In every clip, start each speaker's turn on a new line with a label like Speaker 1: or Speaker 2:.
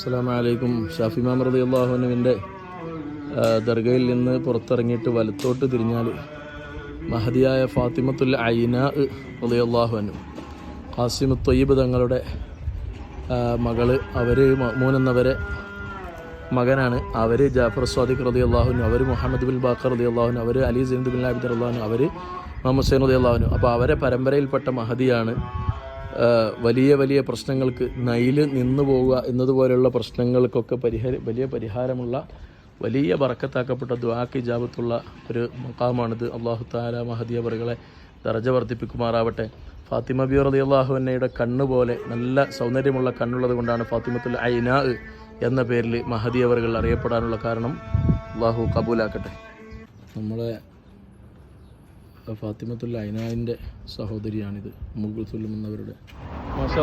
Speaker 1: അസ്സലാമലൈക്കും. ഷാഫി മാം റതി അള്ളാഹുനുവിന്റെ ദർഗയിൽ നിന്ന് പുറത്തിറങ്ങിയിട്ട് വലത്തോട്ട് തിരിഞ്ഞാൽ മഹദിയായ ഫാത്തിമത്തുൽ ഐന റതി അള്ളാഹുനു ഖാസിം തൊയ്യബ് തങ്ങളുടെ മകൾ അവർ മൂന്നെന്നവരെ മകനാണ്. അവർ ജാഫർ സ്വാദിഖ് റതി അള്ളാഹുനു അവർ മുഹമ്മദ് ബിൻ ബാഖർ റതി അള്ളാഹുനു അവർ അലി സൈദ് ബിൻ ആബിദ് അള്ളാഹുനു അവർ മുഹമ്മദ് ഹുസൈൻ റതി അള്ളാഹുനു അപ്പോൾ അവരെ പരമ്പരയിൽപ്പെട്ട മഹദിയാണ് വലിയ വലിയ പ്രശ്നങ്ങൾക്ക് നയിൽ നിന്നു പോവുക എന്നതുപോലെയുള്ള പ്രശ്നങ്ങൾക്കൊക്കെ പരിഹാര വലിയ പരിഹാരമുള്ള വലിയ വറക്കത്താക്കപ്പെട്ട ദ്വാക്ക് ജാപത്തുള്ള ഒരു മുഖാമാണിത്. അള്ളാഹു താല മഹദിയ പറകളെ ദർജ വർദ്ധിപ്പിക്കുമാറാവട്ടെ. ഫാത്തിമ ബി റതി അള്ളാഹു എന്നയുടെ കണ്ണ് പോലെ നല്ല സൗന്ദര്യമുള്ള കണ്ണുള്ളത് കൊണ്ടാണ് ഫാത്തിമത്തുൽ ഐനാ എന്ന പേരിൽ മഹദിയവറുകൾ അറിയപ്പെടാനുള്ള കാരണം അള്ളാഹു കബൂലാക്കട്ടെ. നമ്മളെ ഫാത്തിമത്തുൽ ഐനാവിന്റെ സഹോദരിയാണിത് മുഗുൽസുല്ലും എന്നവരുടെ. മാഷാ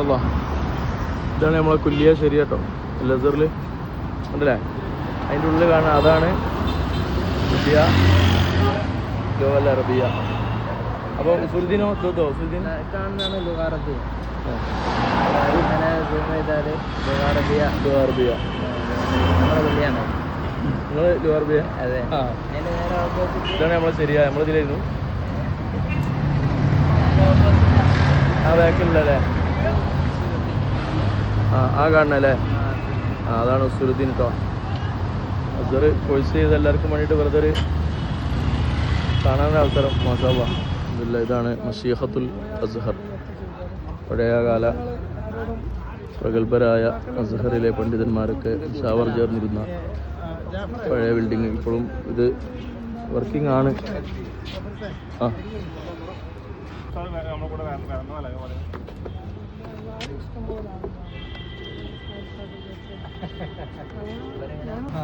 Speaker 1: ഇതാണ് നമ്മളെ കുല്ലിയ ശരി കേട്ടോ ലസറിൽ ഉണ്ടല്ലേ അതിന്റെ ഉള്ളിൽ കാണാൻ അതാണ് കുല്ലിയ ലോവൽ അറബിയ. അപ്പോൾ സുൽദീനോ തോത്തോ സുൽദീൻ?
Speaker 2: കാണുന്നതാണ് ലുഹാറബിയ സൂം ചെയ്താൽ നമ്മുടെ
Speaker 1: നിങ്ങൾ ലുഹാറബിയ
Speaker 2: അതെ.
Speaker 1: ആ. ഇതാണ് നമ്മളെ ശരിയാ നമ്മളിതിലായിരുന്നു. ആ ബാക്കിലല്ലേ ആ ആ കാണണല്ലേ? ആ അതാണ് ഉസുരുദ്ദീൻ കേട്ടോ അസർ കോഴ്സ് ചെയ്ത് എല്ലാവർക്കും വേണ്ടിയിട്ട് വെറുതെ ഒരു അവസരം. ഇതില്ല ഇതാണ് മഷീഹത്തുൽ അസ്ഹർ. പഴയകാല പ്രഗത്ഭരായ അസ്ഹറിലെ പണ്ഡിതന്മാരൊക്കെ ഷാവർ ചേർന്നിരുന്ന പഴയ ബിൽഡിങ് ഇപ്പോഴും ഇത് വർക്കിംഗ് ആണ്. ആ. ആ.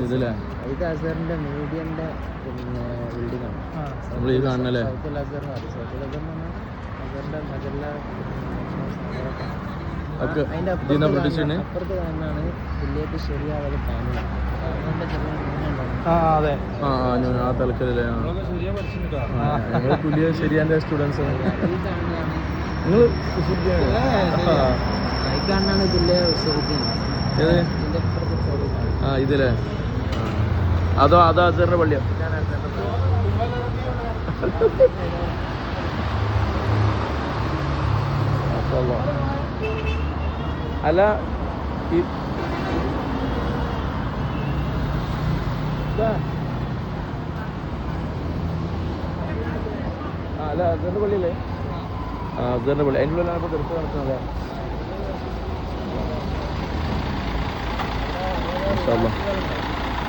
Speaker 1: ഇതില്ലേ
Speaker 2: ഇത് അസറിന്റെ മീഡിയന്റെ പിന്നെ ബിൽഡിംഗ് ആണ്.
Speaker 1: നമ്മൾ ഈ കാണണല്ലേ?
Speaker 2: സൗത്തുൽ പറയും സൗത്തുൽ പറഞ്ഞാൽ അസറിന്റെ മജല്ല
Speaker 1: ഒക്കെ
Speaker 2: ഫാമിലിന്റെ ചെറിയ മീനുണ്ടാവും
Speaker 3: അതെ.
Speaker 1: ആ ആ ഞാൻ ആ തലക്കലല്ലേ ആ. ഞങ്ങൾ പുതിയ ശരിയാന്റെ സ്റ്റുഡൻസ്
Speaker 2: ഈ
Speaker 1: നിങ്ങൾ ആ ഇതില്ലേ അതോ അതോ അസറിന്റെ പള്ളിയോ? മാഷാ അല്ലാ. അല്ല അസറിന്റെ പള്ളിയല്ലേ? ആ അസറിന്റെ പള്ളി. അതിന്റെ ഉള്ളിലാണ് ഇപ്പോൾ ദർശനം നടക്കുന്നത്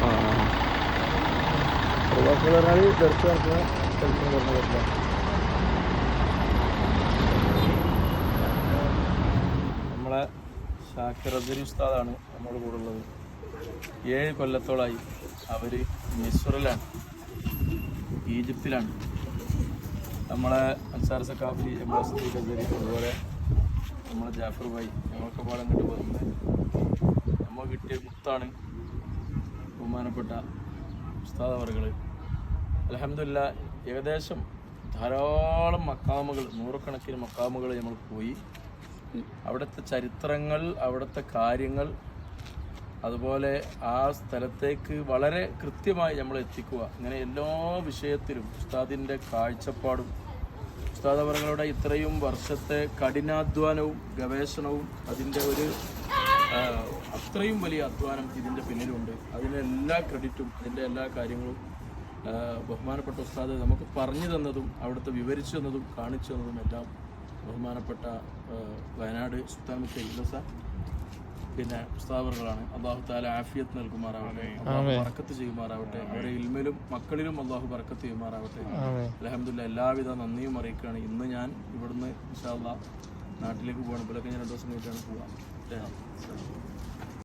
Speaker 1: ആ. പ്രവാസികൾ പറഞ്ഞാൽ നടക്കുന്ന പറ്റില്ല നമ്മളെ ഷാക്കിർ അബ്ദുൽ ഉസ്താദാണ് നമ്മുടെ കൂടെ ഉള്ളത്. ഏഴ് കൊല്ലത്തോളായി അവർ മിസ്റിലാണ് ഈജിപ്തിലാണ്. നമ്മളെ അൻസാർ സക്കാഫി എംബാസി കസരി അതുപോലെ നമ്മളെ ജാഫർ ഭായി ഞങ്ങളൊക്കെ പാടെ അങ്ങോട്ട് പോകുന്നത്. നമ്മൾ കിട്ടിയ മുത്താണ് ബഹുമാനപ്പെട്ട ഉസ്താദ് അവർ അലഹമില്ല ഏകദേശം ധാരാളം മക്കാമുകൾ നൂറുകണക്കിന് മക്കാമുകൾ നമ്മൾ പോയി. അവിടുത്തെ ചരിത്രങ്ങൾ അവിടുത്തെ കാര്യങ്ങൾ അതുപോലെ ആ സ്ഥലത്തേക്ക് വളരെ കൃത്യമായി നമ്മൾ എത്തിക്കുക. ഇങ്ങനെ എല്ലാ വിഷയത്തിലും ഉസ്താദിന്റെ കാഴ്ചപ്പാടും ഉസ്താദ് അവരുടെ ഇത്രയും വർഷത്തെ കഠിനാധ്വാനവും ഗവേഷണവും അതിന്റെ ഒരു അത്രയും വലിയ അധ്വാനം ഇതിന്റെ പിന്നിലുണ്ട്. അതിന്റെ എല്ലാ ക്രെഡിറ്റും അതിന്റെ എല്ലാ കാര്യങ്ങളും ബഹുമാനപ്പെട്ട ഉസ്താദ് നമുക്ക് പറഞ്ഞു തന്നതും അവിടുത്തെ വിവരിച്ചു തന്നതും കാണിച്ചു തന്നതും എല്ലാം ബഹുമാനപ്പെട്ട വയനാട് സുൽത്താൻ മുത്തൈസ പിന്നെ ഉസ്താദുകളാണ്. അള്ളാഹു താല ആഫിയത്ത് നൽകുമാറാവട്ടെ. ബർക്കത്ത് ചെയ്യുമാറാവട്ടെ. അവരെ ഇൽമിലും മക്കളിലും അള്ളാഹു ബർക്കത്ത് ചെയ്യുമാറാവട്ടെ. അലഹമില്ല എല്ലാവിധ നന്ദിയും അറിയിക്കുകയാണ്. ഇന്ന് ഞാൻ ഇവിടുന്ന് ഇൻഷാ അള്ളാഹ് നാട്ടിലേക്ക് പോകണം ഇപ്പോഴൊക്കെ ഞാൻ രണ്ട് ദിവസം കഴിഞ്ഞിട്ടാണ് പോവാം.